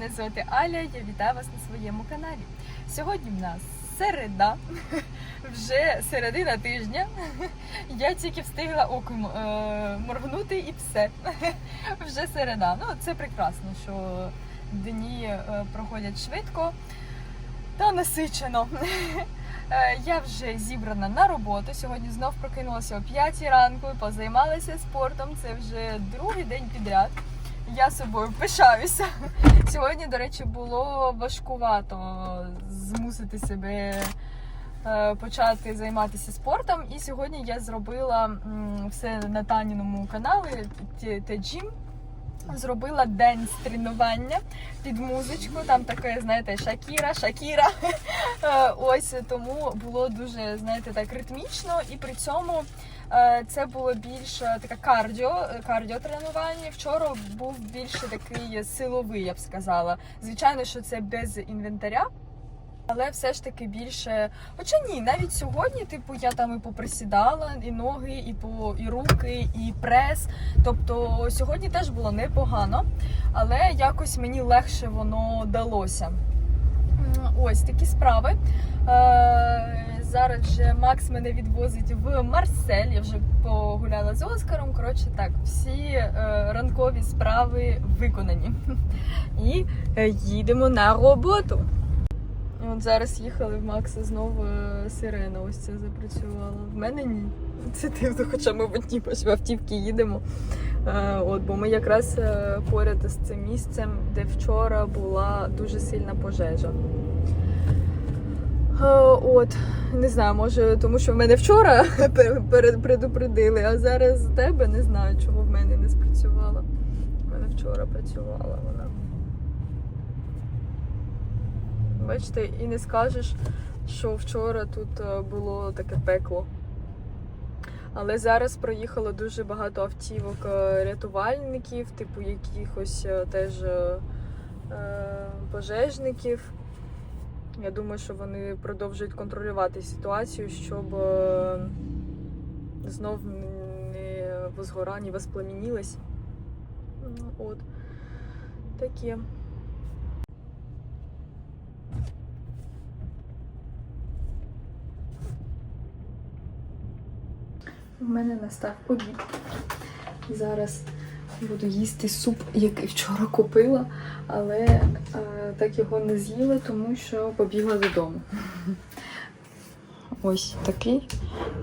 Мене звати Аля. Я вітаю вас на своєму каналі. Сьогодні в нас середа, вже середина тижня. Я тільки встигла оком е, моргнути і все. Вже середа. Ну це прекрасно, що дні е, проходять швидко та насичено. Е, Я вже зібрана на роботу. Сьогодні знов прокинулася о 5 ранку, позаймалася спортом. Це вже другий день підряд. Я собою пишаюся. Сьогодні, до речі, було важкувато змусити себе е, почати займатися спортом. І сьогодні я зробила все на Таніному каналі T-Gym. Зробила день з тренування під музичку. Там таке, знаєте, Шакіра, Шакіра. Е, Ось тому було дуже, знаєте, так ритмічно, і при цьому е, це було більше таке кардіо, кардіотренування. Вчора був більше такий силовий, я б сказала. Звичайно, що це без інвентаря. Але все ж таки більше. Хоча ні, навіть сьогодні, типу, я там і поприсідала, і ноги, і по і руки, і прес. Тобто сьогодні теж було непогано, але якось мені легше воно далося. Ось такі справи. Е, зараз же Макс мене відвозить в Марсель. Я вже погуляла з Оскаром. Коротше, так, всі е, ранкові справи виконані. І е, їдемо на роботу. От зараз їхали в Макса знову е, сирена. Ось це запрацювала. В мене ні. Це дивно, хоча ми в одній в автівці їдемо. Е, От, бо ми якраз е, поряд з цим місцем, де вчора була дуже сильна пожежа. От, не знаю, може, тому що в мене вчора предупредили, а зараз тебе не знаю, чому в мене не спрацювала. В мене вчора працювала вона. Бачите, і не скажеш, що вчора тут е, було таке пекло. Але зараз проїхало дуже багато автівок е, рятувальників, типу якихось е, теж пожежників. Я думаю, що вони продовжують контролювати ситуацію, щоб знов не возгора, не воспламенілось. Ну, От. Таке. У мене настав обід. Зараз буду їсти суп, який вчора купила, але е, так його не з'їла, тому що побігла додому. Ось такий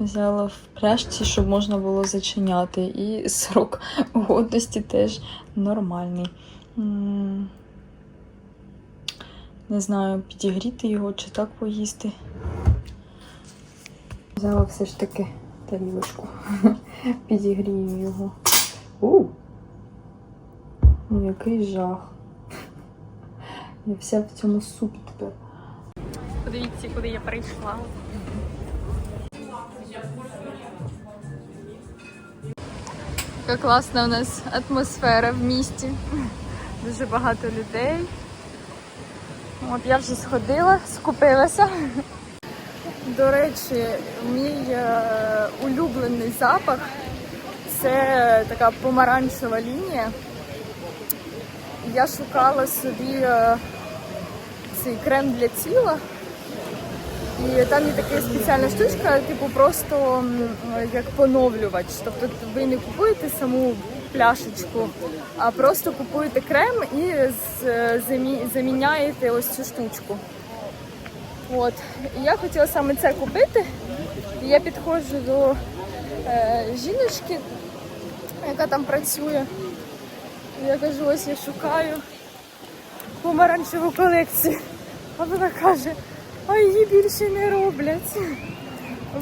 взяла в пляшці, щоб можна було зачиняти. І срок годності теж нормальний. Не знаю, підігріти його чи так поїсти. Взяла все ж таки тарілочку. Підігрію його. У! Ну, який жах. Я вся в цьому супі тепер. Подивіться, куди я прийшла. Яка класна у нас атмосфера в місті. Дуже багато людей. От я вже сходила, скупилася. До речі, мій е, улюблений запах це така помаранчева лінія. Я шукала собі е, цей крем для тіла. І там є така спеціальна штучка, типу просто як поновлювач. Тобто ви не купуєте саму пляшечку, а просто купуєте крем і заміняєте ось цю штучку. От. Я хотіла саме це купити. І я підходжу до е, жіночки, яка там працює. Я кажу, ось я шукаю помаранчеву колекцію. А вона каже, а її більше не роблять.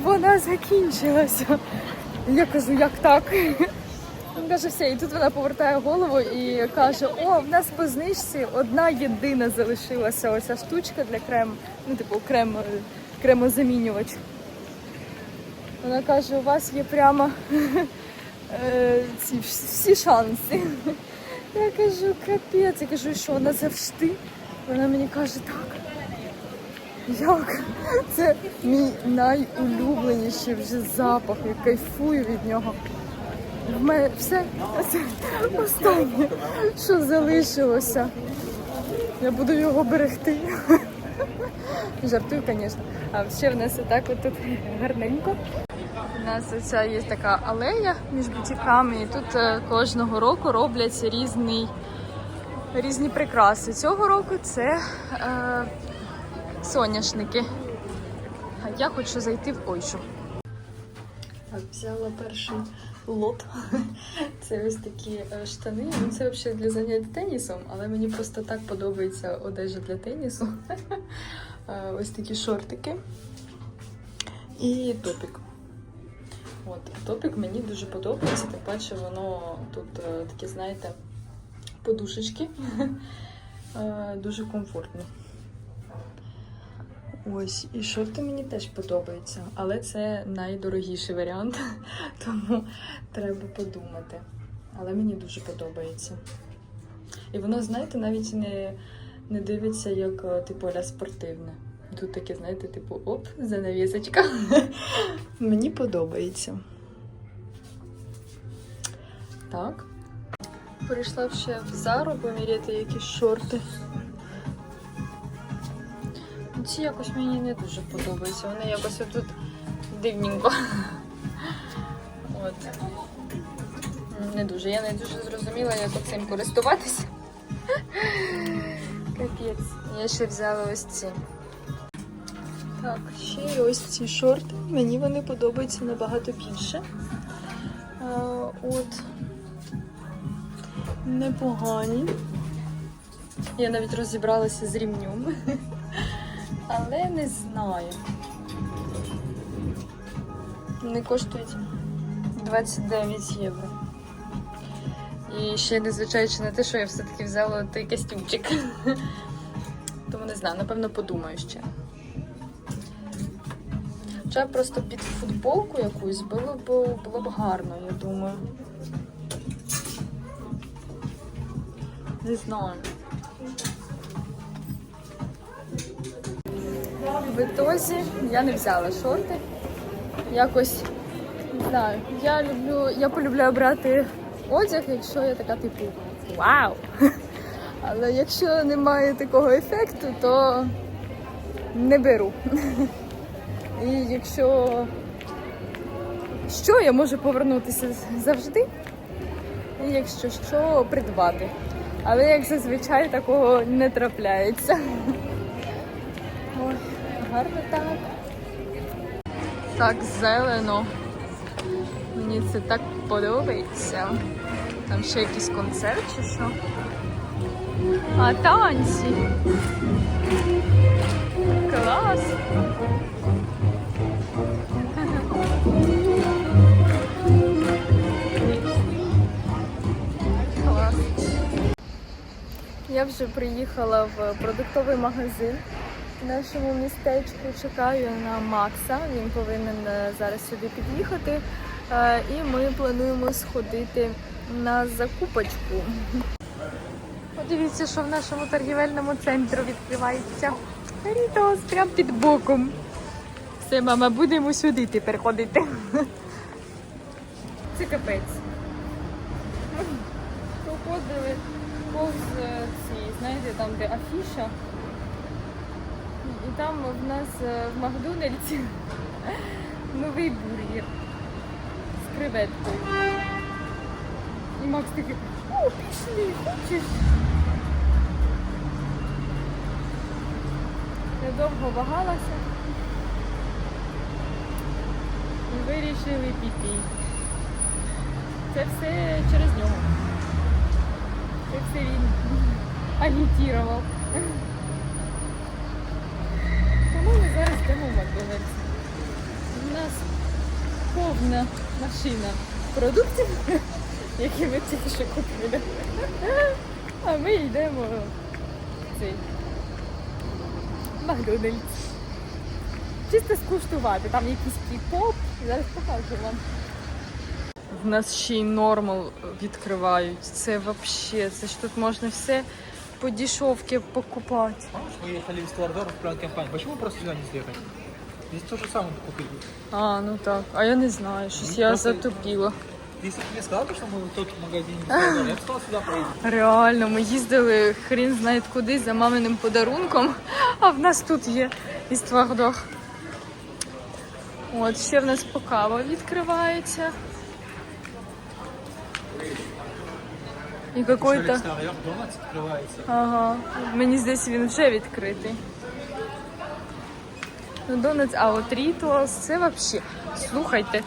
Вона закінчилася. Я кажу, як так? Він каже, все, і тут вона повертає голову і каже: О, в нас по знижці одна єдина залишилася оця штучка для крему, ну, типу, крем, кремозамінювач. Вона каже, у вас є прямо е, ці всі шанси. Я кажу, капець, я кажу, що вона завжди. Вона мені каже, так. Як? Це мій найулюбленіший вже запах. Я кайфую від нього. В мене все останнє, що залишилося. Я буду його берегти. Жартую, звісно. А ще в нас отак от тут гарненько. У нас оця є така алея між бутіками, і тут е, кожного року роблять різний, різні прикраси. Цього року це е, соняшники. А я хочу зайти в Ойшу. Взяла перший лот. Це ось такі е, штани. Ну, це взагалі для занять тенісом, але мені просто так подобається одежа для тенісу. Е, Ось такі шортики і топік. От, топік мені дуже подобається, тим паче воно тут е, такі, знаєте, подушечки. Дуже комфортно. Ось, і шорти мені теж подобаються, але це найдорогіший варіант, тому треба подумати. Але мені дуже подобається. І воно, знаєте, навіть не, не дивиться як е, типу аля спортивне. Тут таке, знаєте, типу, оп, занавісочка. Мені подобається. Так. Прийшла ще в Зару поміряти якісь шорти. Ці якось мені не дуже подобаються. Вони якось отут дивненько. От. Не дуже. Я не дуже зрозуміла, як цим користуватися. Капець. Я ще взяла ось ці. Так, ще й ось ці шорти. Мені вони подобаються набагато більше. А, от. Непогані. Я навіть розібралася з рівнем. Але не знаю. Вони коштують 29 євро. І ще незвичайно на те, що я все-таки взяла той костюмчик. Тому не знаю, напевно, подумаю ще. Хоча просто під футболку якусь було б, було б гарно, я думаю. Не знаю. В ітозі я не взяла шорти. Якось не знаю. Я люблю, я полюбляю брати одяг, якщо я така типу вау! Але якщо немає такого ефекту, то не беру. І якщо що, я можу повернутися завжди. І якщо що, придбати. Але як зазвичай такого не трапляється. Гарно так. Так зелено. Мені це так подобається. Там ще якийсь концерт чи що. А танці. Клас. Клас. Я вже приїхала в продуктовий магазин в нашому містечку. Чекаю на Макса. Він повинен е, зараз сюди під'їхати. Е, І ми плануємо сходити на закупочку. Подивіться, що в нашому торгівельному центрі відкривається. Рітос прямо під боком. Все, мама, будемо сюди тепер ходити. Це капець. Проходили повз е, ці, знаєте, там де афіша. І там в нас е, в Макдональдсі новий бургер з креветкою. І Макс такий, о, пішли, хочеш? Я довго вагалася і вирішили піти. Це все через нього. Це все він агітував. Тому ми зараз йдемо в Макдональдс. У нас повна машина продуктів, які ми тільки що купили. А ми йдемо в цей Макдональдс. Чисто скуштувати, там якийсь кей-поп. Зараз покажу вам. В нас ще й нормал відкривають. Це взагалі, це ж тут можна все по дешевці покупати. Помнишь, мы ехали в Складор в план компании? Почему просто сюда не съехать? Здесь то же самое купили. А, ну так. А я не знаю, щось Ну, я просто- затупила. Если бы мне сказал, что мы в тот магазин не сказали, я бы сказал, сюда поедем. Реально, ми їздили хрін знає куди за маминим подарунком, а в нас тут є із твердох. От, ще в нас покава відкривається. І Еще какой-то. экстерьер, Донатс открывается. Ага, мені здається, він вже відкритий. Ну, Донатс, а от Рітлс, це взагалі. Слухайте.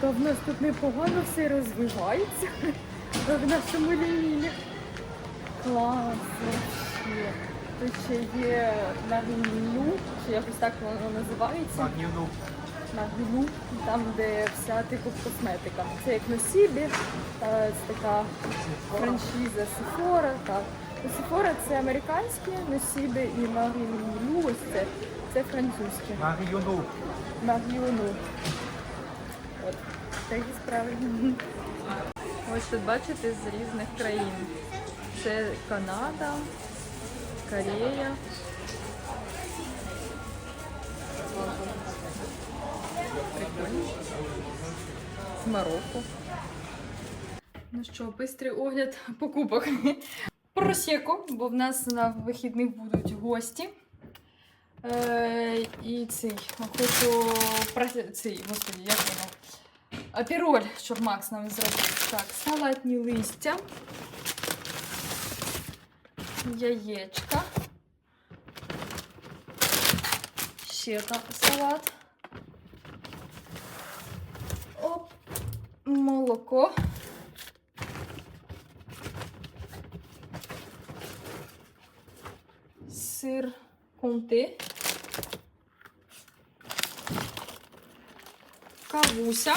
Та в нас тут непогано все розвивається. В нашому лімілі. Клас, вообще. Тут ще є Нагілю, чи якось так воно називається. Магнину. на грилю, там, де вся типу косметика. Це як носібі, е, це така франшиза Sephora. Так. Sephora це американські носіби і на ось це, це французькі. Магнину. На. От, такі справи. Ось тут бачите з різних країн. Це Канада, Корея. Прикольно. З Марокко. Ну що, бистрий огляд покупок. Просеко, бо в нас на вихідних будуть гості. Е, і цей, хочу про- цей, господи, як воно? Апероль, щоб Макс нам зробив. Так, салатні листя. Яєчка. Ще там салат. Оп. Молоко. Сир комти. Кавуся.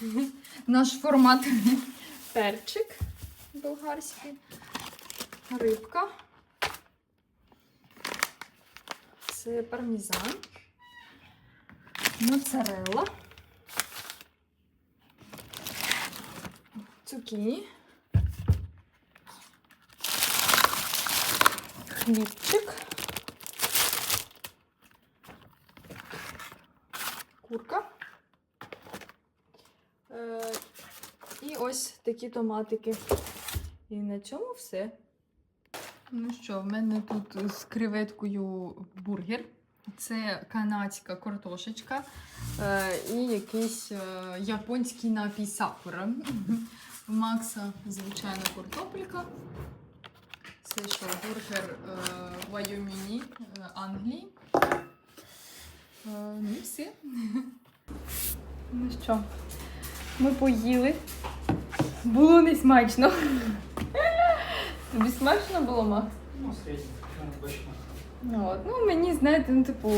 Наш формат перчик болгарський. Рибка. Це пармезан. Моцарелла. Цукіні. Хлібчик. Курка. Е, і ось такі томатики. І на цьому все. Ну що, в мене тут з креветкою бургер. Це канадська картошечка е, і якийсь е, японський напій сакура. Макса звичайна картопелька. Це що, бургер е, Вайоміні е, Англії. Е, ну і все. Ну що, ми поїли. Було не смачно. Тобі смачно було, Макс? Ну, средний. Ну, точно. Ну, От. Ну, мені, знаєте, ну, типу.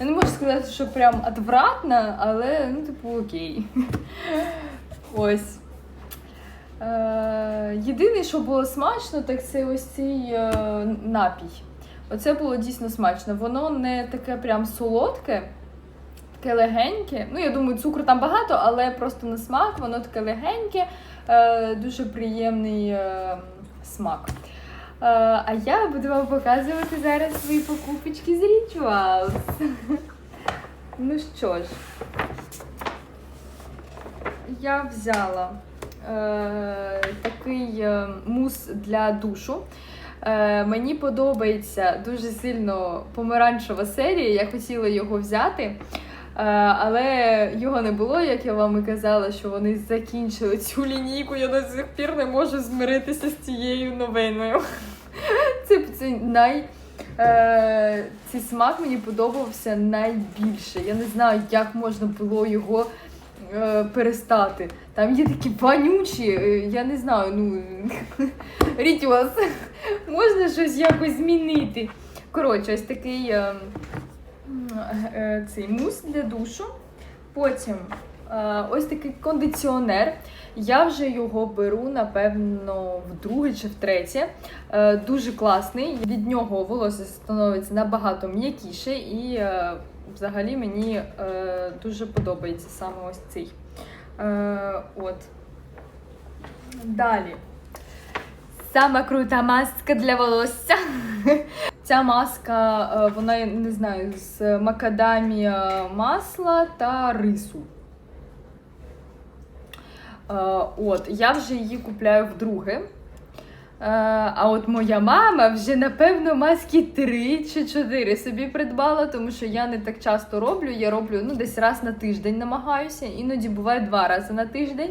Я не можу сказати, що прям отвратно, але, ну, типу, окей. Ось. Е, єдине, що було смачно, так це ось цей е, напій. Оце було дійсно смачно. Воно не таке прям солодке, таке легеньке. Ну, я думаю, цукру там багато, але просто на смак, воно таке легеньке, е, дуже приємний смак. А я буду вам показувати зараз свої покупочки з Rituals. Ну що ж, я взяла такий е, мус для душу. Е, мені подобається дуже сильно помаранчева серія. Я хотіла його взяти. Е, але його не було, як я вам і казала, що вони закінчили цю лінійку. Я до сих пір не можу змиритися з цією новиною. Це, це най. Е, цей смак мені подобався найбільше. Я не знаю, як можна було його е, перестати. Там є такі вонючі, е, я не знаю, ну Рітюас, можна щось якось змінити. Коротше, ось такий е, е, цей мус для душу. Потім е, ось такий кондиціонер. Я вже його беру, напевно, вдруге чи втретє. Е, дуже класний. Від нього волосся становиться набагато м'якіше, і е, взагалі мені е, дуже подобається саме ось цей. Е, от. Далі. Сама крута маска для волосся. Ця маска, е, вона, я не знаю, з макадамія масла та рису. Е, От, я вже її купляю вдруге. Е, А от моя мама вже, напевно, маски 3 чи 4 собі придбала, тому що я не так часто роблю. Я роблю ну, десь раз на тиждень намагаюся, іноді буває два рази на тиждень.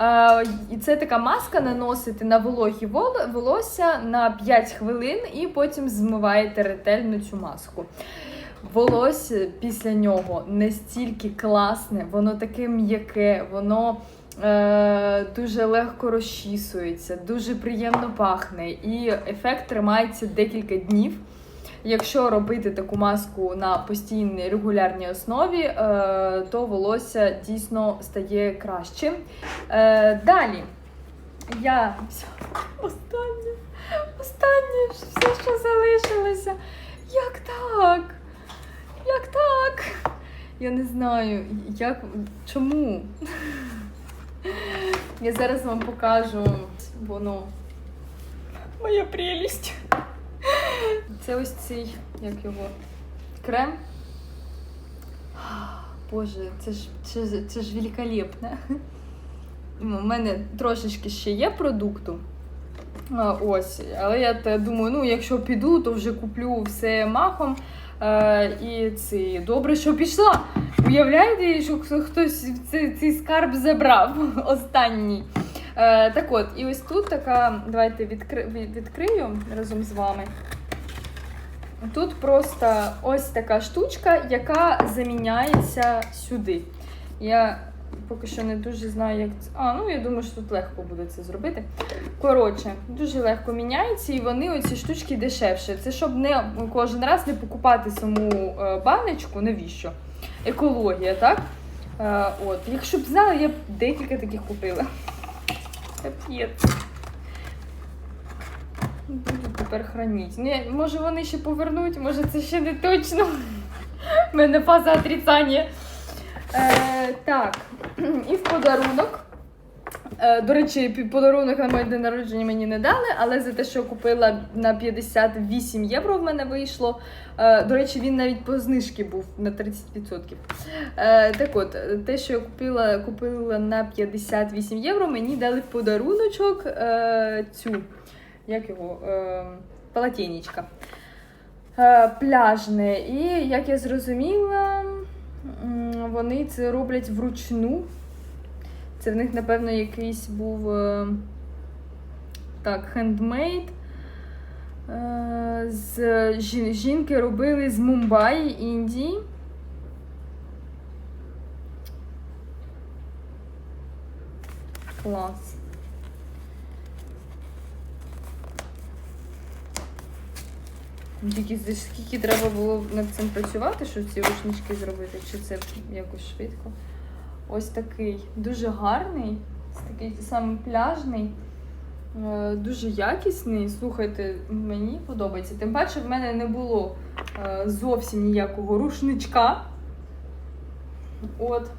Е, І це така маска наносити на вологі волосся на 5 хвилин і потім змиваєте ретельно цю маску. Волосся після нього настільки класне, воно таке м'яке, воно дуже легко розчісується, дуже приємно пахне, і ефект тримається декілька днів. Якщо робити таку маску на постійній регулярній основі, е, то волосся дійсно стає кращим. Е, далі я останнє, останнє, все, що залишилося. Як так? Як так? Я не знаю, як чому. Я зараз вам покажу воно. Моя прелість. Це ось цей, як його, крем. Боже, це ж, це, це ж великолепне. Ну, У мене трошечки ще є продукту. А, Ось, але я думаю, ну якщо піду, то вже куплю все махом. Е, і це добре, що пішла. Уявляєте, що хтось цей, цей скарб забрав останній. Е, так от, і ось тут така, давайте відкри, відкрию разом з вами. Тут просто ось така штучка, яка заміняється сюди. Я поки що не дуже знаю, як це. А, ну я думаю, що тут легко буде це зробити. Коротше, дуже легко міняється, і вони оці штучки дешевше. Це щоб не кожен раз не покупати саму е, баночку, навіщо? Екологія, так? Е, от. Якщо б знала, я б декілька таких купила. Капець. Буду тепер хранити. Не, може вони ще повернуть, може це ще не точно. У мене фаза отрицання. Е, так, і в подарунок. Е, до речі, подарунок на моє день народження мені не дали, але за те, що купила на 58 євро в мене вийшло. Е, до речі, він навіть по знижці був на 30%. Е, так от, те, що я купила, купила на 58 євро, мені дали в подаруночок цю, як його. Е, пляжне. І як я зрозуміла, вони це роблять вручну. Це в них, напевно, якийсь був е, так, хендмейд. З жінки робили з Мумбаї, Індії. Клас. Тільки скільки треба було над цим працювати, щоб ці рушнички зробити, чи це якось швидко? Ось такий дуже гарний, такий самий пляжний, е, дуже якісний. Слухайте, мені подобається. Тим паче, в мене не було е, зовсім ніякого рушничка. От.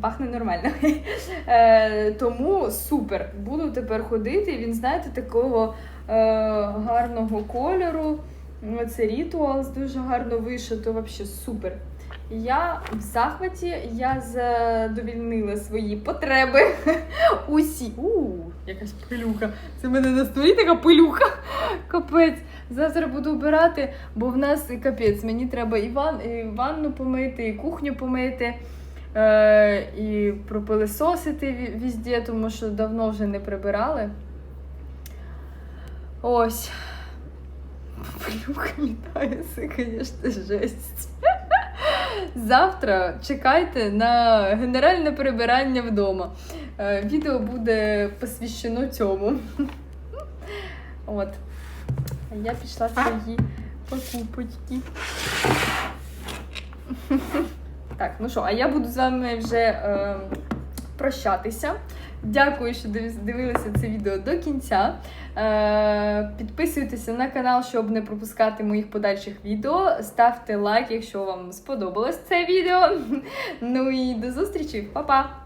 Пахне нормально. Е, тому супер. Буду тепер ходити. Він, знаєте, такого гарного кольору. Це Rituals дуже гарно вишито, взагалі супер. Я в захваті, я задовільнила свої потреби. Усі. У, якась пилюка. Це в мене на столі така пилюка. Капець. Завтра буду обирати, бо в нас капець. Мені треба і, ван, і ванну помити, і кухню помити, е, і пропилисосити ві- візде, тому що давно вже не прибирали. Ось. Пилюка літає, це, звісно, жесть. Завтра чекайте на генеральне прибирання вдома. Е, Відео буде посвящено цьому. От. Я пішла свої покупочки. Так, ну що, а я буду з вами вже е, прощатися. Дякую, що дивилися це відео до кінця. Е, підписуйтеся на канал, щоб не пропускати моїх подальших відео. Ставте лайк, якщо вам сподобалось це відео. Ну і до зустрічі, Па-па!